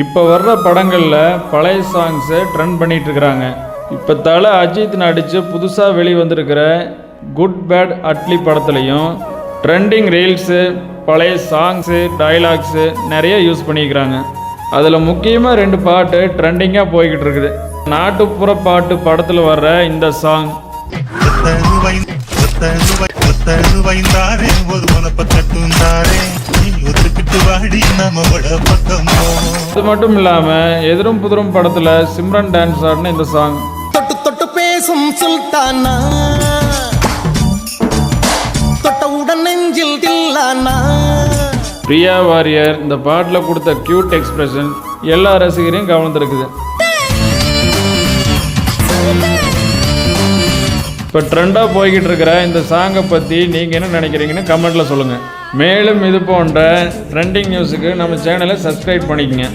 இப்போ வர்ற படங்களில் பழைய சாங்ஸை ட்ரெண்ட் பண்ணிகிட்ருக்குறாங்க இப்போ தலை அஜித் நடித்து புதுசாக வெளிவந்திருக்கிற குட் பேட் அட்லி படத்துலையும் ட்ரெண்டிங் ரீல்ஸு பழைய சாங்ஸு டைலாக்ஸு நிறைய யூஸ் பண்ணிக்கிறாங்க. அதில் முக்கியமாக ரெண்டு பாட்டு ட்ரெண்டிங்காக போய்கிட்டு இருக்குது. நாட்டுப்புற பாட்டு படத்தில் வர்ற இந்த சாங் ஒரு மனப்ப வாடி நம்ம பக்கம் பக்கமோ. அது மட்டும் இல்லாமல் எதிரும் புதிரும் படத்தில் சிம்ரன் டான்ஸ் ஆடின இந்த சாங் தொட்டு தொட்டு பேசும் சுல்தானா? தொட்டவுடன் நெஞ்சில் தில்லானா? பிரியா வாரியர் இந்த பாட்டில் கொடுத்த கியூட் எக்ஸ்பிரஷன் எல்லா ரசிகரையும் கவர்ந்திருக்குது இப்போ ட்ரெண்டாக போய்கிட்டு இருக்கிற இந்த சாங்கை பற்றி நீங்கள் என்ன நினைக்கிறீங்கன்னு கமெண்ட்டில் சொல்லுங்கள் மேலும் இது போன்ற ட்ரெண்டிங் நியூஸுக்கு நம்ம சேனலை சப்ஸ்கிரைப் பண்ணிக்கங்க.